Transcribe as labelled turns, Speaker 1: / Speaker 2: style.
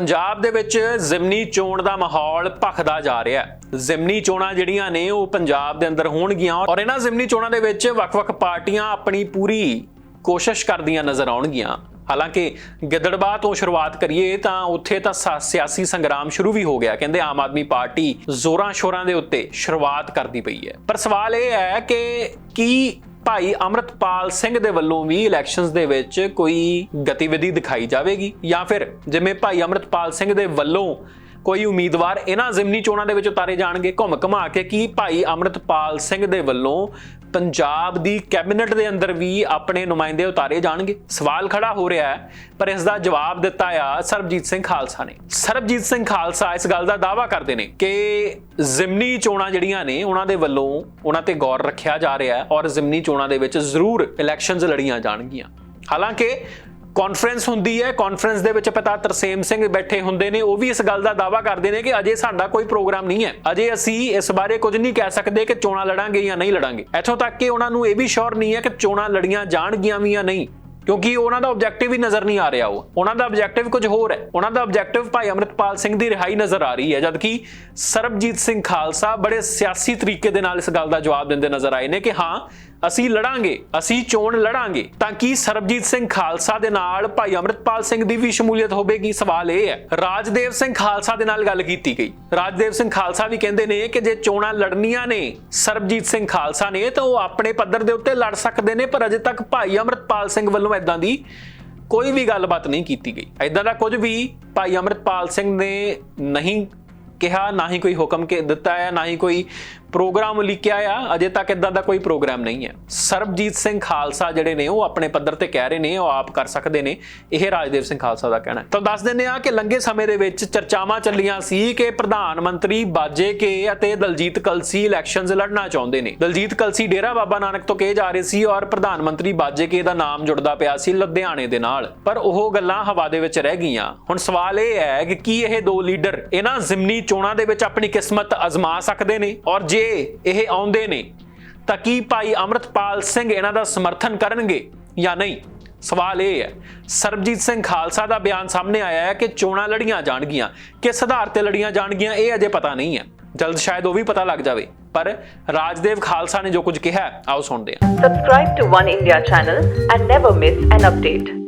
Speaker 1: ਪੰਜਾਬ ਦੇ ਵਿੱਚ ਜ਼ਿਮਨੀ ਚੋਣ ਦਾ ਮਾਹੌਲ ਭਖਦਾ ਜਾ ਰਿਹਾ ਹੈ। ਜ਼ਿਮਨੀ ਚੋਣਾਂ ਜਿਹੜੀਆਂ ਨੇ, ਉਹ ਪੰਜਾਬ ਦੇ ਅੰਦਰ ਹੋਣਗੀਆਂ ਔਰ ਇਹਨਾਂ ਜ਼ਿਮਨੀ ਚੋਣਾਂ ਦੇ ਵਿੱਚ ਵੱਖ-ਵੱਖ ਪਾਰਟੀਆਂ ਆਪਣੀ ਪੂਰੀ ਕੋਸ਼ਿਸ਼ ਕਰਦੀਆਂ ਨਜ਼ਰ ਆਉਣਗੀਆਂ। ਹਾਲਾਂਕਿ ਗਿੱਦੜਬਾਹ ਤੋਂ ਸ਼ੁਰੂਆਤ ਕਰੀਏ ਤਾਂ ਉੱਥੇ ਤਾਂ ਸਿਆਸੀ ਸੰਗਰਾਮ ਸ਼ੁਰੂ ਵੀ ਹੋ ਗਿਆ। ਕਹਿੰਦੇ ਆਮ ਆਦਮੀ ਪਾਰਟੀ ਜ਼ੋਰਾਂ ਸ਼ੋਰਾਂ ਦੇ ਉੱਤੇ ਸ਼ੁਰੂਆਤ ਕਰਦੀ ਪਈ ਹੈ। ਪਰ ਸਵਾਲ ਇਹ ਹੈ ਕਿ ਕੀ ਭਾਈ ਅਮਰਤਪਾਲ ਸਿੰਘ ਦੇ ਵੱਲੋਂ ਵੀ ਇਲੈਕਸ਼ਨਸ ਦੇ ਵਿੱਚ ਕੋਈ ਗਤੀਵਿਧੀ ਦਿਖਾਈ ਜਾਵੇਗੀ ਜਾਂ ਫਿਰ ਜਿਵੇਂ ਭਾਈ ਅਮਰਤਪਾਲ ਸਿੰਘ ਦੇ ਵੱਲੋਂ ਕੋਈ ਉਮੀਦਵਾਰ ਇਹਨਾਂ ਜ਼ਿਮਨੀ ਚੋਣਾਂ ਦੇ ਵਿੱਚ ਉਤਾਰੇ ਜਾਣਗੇ, ਘੁੰਮ ਘਮਾ ਕੇ ਕੀ ਭਾਈ ਅਮਰਤਪਾਲ ਸਿੰਘ ਦੇ ਵੱਲੋਂ ਪੰਜਾਬ ਦੀ ਕੈਬਨਿਟ ਦੇ ਅੰਦਰ ਵੀ ਆਪਣੇ ਨੁਮਾਇੰਦੇ ਉਤਾਰੇ ਜਾਣਗੇ। ਸਵਾਲ ਖੜਾ ਹੋ ਰਿਹਾ ਹੈ, ਪਰ ਇਸ ਦਾ ਜਵਾਬ ਦਿੱਤਾ ਆ ਸਰਬਜੀਤ ਸਿੰਘ ਖਾਲਸਾ ਨੇ। ਸਰਬਜੀਤ ਸਿੰਘ ਖਾਲਸਾ ਇਸ ਗੱਲ ਦਾ ਦਾਅਵਾ ਕਰਦੇ ਨੇ ਕਿ ਜ਼ਿਮਨੀ ਚੋਣਾਂ ਜਿਹੜੀਆਂ ਨੇ, ਉਹਨਾਂ ਦੇ ਵੱਲੋਂ ਉਹਨਾਂ ਤੇ ਗੌਰ ਰੱਖਿਆ ਜਾ ਰਿਹਾ ਹੈ ਔਰ ਜ਼ਿਮਨੀ ਚੋਣਾਂ ਦੇ ਵਿੱਚ ਜ਼ਰੂਰ ਇਲੈਕਸ਼ਨਸ ਲੜੀਆਂ ਜਾਣਗੀਆਂ। ਹਾਲਾਂਕਿ ਕਾਨਫਰੰਸ ਹੁੰਦੀ ਹੈ ਕਾਨਫਰੰਸ ਦੇ ਵਿੱਚ ਪਤਾ ਤਰਸੇਮ ਸਿੰਘ ਬੈਠੇ ਹੁੰਦੇ ਨੇ, ਉਹ ਵੀ ਇਸ ਗੱਲ ਦਾ ਦਾਅਵਾ ਕਰਦੇ ਨੇ ਕਿ ਅਜੇ ਸਾਡਾ ਕੋਈ ਪ੍ਰੋਗਰਾਮ ਨਹੀਂ ਹੈ। ਅਜੇ ਅਸੀਂ ਇਸ ਬਾਰੇ ਕੁਝ ਨਹੀਂ ਕਹਿ ਸਕਦੇ ਕਿ ਚੋਣਾਂ ਲੜਾਂਗੇ ਜਾਂ ਨਹੀਂ ਲੜਾਂਗੇ। ਇੱਥੋਂ ਤੱਕ ਕਿ ਉਹਨਾਂ ਨੂੰ ਇਹ ਵੀ ਸ਼ੋਰ ਨਹੀਂ ਹੈ ਕਿ ਚੋਣਾਂ ਲੜੀਆਂ ਜਾਣਗੀਆਂ ਵੀ ਜਾਂ ਨਹੀਂ। ਕਿਉਂਕਿ ਉਹਨਾਂ ਦਾ ਆਬਜੈਕਟਿਵ ਹੀ ਨਜ਼ਰ ਨਹੀਂ ਆ ਰਿਹਾ ਉਹ। ਉਹਨਾਂ ਦਾ ਆਬਜੈਕਟਿਵ ਕੁਝ ਹੋਰ ਹੈ। ਉਹਨਾਂ ਦਾ ਆਬਜੈਕਟਿਵ ਭਾਈ ਅਮਰਿਤਪਾਲ ਸਿੰਘ ਦੀ ਰਿਹਾਈ ਨਜ਼ਰ ਆ ਰਹੀ ਹੈ, ਜਦਕਿ ਸਰਬਜੀਤ ਸਿੰਘ ਖਾਲਸਾ ਬੜੇ ਸਿਆਸੀ ਤਰੀਕੇ ਦੇ ਨਾਲ ਇਸ ਗੱਲ ਦਾ ਜਵਾਬ ਦਿੰਦੇ ਨਜ਼ਰ ਆਏ ਨੇ ਕਿ ਹਾਂ ਅਸੀਂ ਲੜਾਂਗੇ, ਅਸੀਂ ਚੋਣ ਲੜਾਂਗੇ। ਤਾਂ ਕੀ ਸਰਬਜੀਤ ਸਿੰਘ ਖਾਲਸਾ ਦੇ ਨਾਲ ਭਾਈ ਅਮਰਿਤਪਾਲ ਸਿੰਘ ਦੀ ਵੀ ਸ਼ਮੂਲੀਅਤ ਹੋਵੇਗੀ? ਸਵਾਲ ਇਹ ਹੈ। ਰਾਜਦੇਵ ਸਿੰਘ ਖਾਲਸਾ ਦੇ ਨਾਲ ਗੱਲ ਕੀਤੀ ਗਈ। ਰਾਜਦੇਵ ਸਿੰਘ ਖਾਲਸਾ ਵੀ ਕਹਿੰਦੇ ਨੇ ਕਿ ਜੇ ਚੋਣਾਂ ਲੜਨੀਆਂ ਨੇ, ਸਰਬਜੀਤ ਸਿੰਘ ਖਾਲਸਾ ਨੇ, ਤਾਂ ਉਹ ਆਪਣੇ ਪੱਧਰ ਦੇ ਉੱਤੇ ਲੜ ਸਕਦੇ ਨੇ, ਪਰ ਅਜੇ ਤੱਕ ਭਾਈ ਅਮਰਿਤਪਾਲ ਸਿੰਘ ਵੱਲੋਂ ਇਦਾਂ ਦੀ ਕੋਈ ਵੀ ਗੱਲਬਾਤ ਨਹੀਂ ਕੀਤੀ ਗਈ। ਇਦਾਂ ਦਾ ਕੁਝ ਵੀ ਭਾਈ ਅਮਰਿਤਪਾਲ ਸਿੰਘ ਨੇ ਨਹੀਂ ਕਿਹਾ, ਨਾ ਹੀ ਕੋਈ ਹੁਕਮ ਕੇ, ਦਿੱਤਾ ਹੈ, ਨਾ ਹੀ ਕੋਈ ਪ੍ਰੋਗਰਾਮ ਲਿਖਿਆ ਆ, ਅਜੇ ਤੱਕ ਇਦਾਂ ਦਾ ਕੋਈ ਪ੍ਰੋਗਰਾਮ ਨਹੀਂ ਹੈ। ਸਰਬਜੀਤ ਸਿੰਘ ਖਾਲਸਾ ਜਿਹੜੇ ਨੇ, ਉਹ ਆਪਣੇ ਪੱਧਰ ਤੇ ਕਹਿ ਰਹੇ ਨੇ, ਉਹ ਆਪ ਕਰ ਸਕਦੇ ਨੇ। ਇਹ ਰਾਜਦੇਵ ਸਿੰਘ ਖਾਲਸਾ ਦਾ ਕਹਿਣਾ ਤਾਂ ਦੱਸ ਦਿੰਦੇ ਆ ਕਿ ਲੰਗੇ ਸਮੇਂ ਦੇ ਵਿੱਚ ਚਰਚਾਵਾਂ ਚੱਲੀਆਂ ਸੀ ਕਿ ਪ੍ਰਧਾਨ ਮੰਤਰੀ ਬਾਜੇ ਕੇ ਅਤੇ ਦਲਜੀਤ ਕਲਸੀ ਇਲੈਕਸ਼ਨਸ ਲੜਨਾ ਚਾਹੁੰਦੇ ਨੇ। ਦਲਜੀਤ ਕਲਸੀ ਡੇਰਾ ਬਾਬਾ ਨਾਨਕ ਤੋਂ ਕਹੇ ਜਾ ਰਹੇ ਸੀ ਔਰ ਪ੍ਰਧਾਨ ਮੰਤਰੀ ਬਾਜੇ ਕੇ ਦਾ ਨਾਮ ਜੁੜਦਾ ਪਿਆ ਸੀ ਲੁਧਿਆਣੇ ਦੇ ਨਾਲ। ਪਰ ਉਹ ਗੱਲਾਂ ਹਵਾ ਦੇ ਵਿੱਚ ਰਹਿ ਗਈਆਂ। ਹੁਣ ਸਵਾਲ ਇਹ ਹੈ ਕਿ ਕੀ ਇਹ ਦੋ ਲੀਡਰ ਇਹਨਾਂ ਜ਼ਿਮਨੀ ਚੋਣਾਂ ਦੇ ਵਿੱਚ ਆਪਣੀ ਕਿਸਮਤ ਅਜ਼ਮਾ ਸਕਦੇ ਨੇ? ਔਰ ਜੇ ਇਹ ਆਉਂਦੇ ਨੇ, ਤਾਂ ਕੀ ਭਾਈ ਅਮਰਤਪਾਲ ਸਿੰਘ ਇਹਨਾਂ ਦਾ ਸਮਰਥਨ ਕਰਨਗੇ ਜਾਂ ਨਹੀਂ? ਸਵਾਲ ਇਹ ਹੈ, ਸਰਬਜੀਤ ਸਿੰਘ ਖਾਲਸਾ ਦਾ ਬਿਆਨ ਸਾਹਮਣੇ ਆਇਆ ਹੈ ਕਿ ਚੋਣਾਂ ਲੜੀਆਂ ਜਾਣਗੀਆਂ। ਕਿਸ ਆਧਾਰ ਤੇ ਲੜੀਆਂ ਜਾਣਗੀਆਂ, ਇਹ ਅਜੇ ਪਤਾ ਨਹੀਂ ਹੈ। ਜਲਦ ਸ਼ਾਇਦ ਉਹ ਵੀ ਪਤਾ ਲੱਗ ਜਾਵੇ। ਪਰ ਰਾਜਦੇਵ ਖਾਲਸਾ ਨੇ ਜੋ ਕੁਝ ਕਿਹਾ ਆਓ ਸੁਣਦੇ ਹਾਂ।
Speaker 2: Subscribe to One India channel and never miss an update.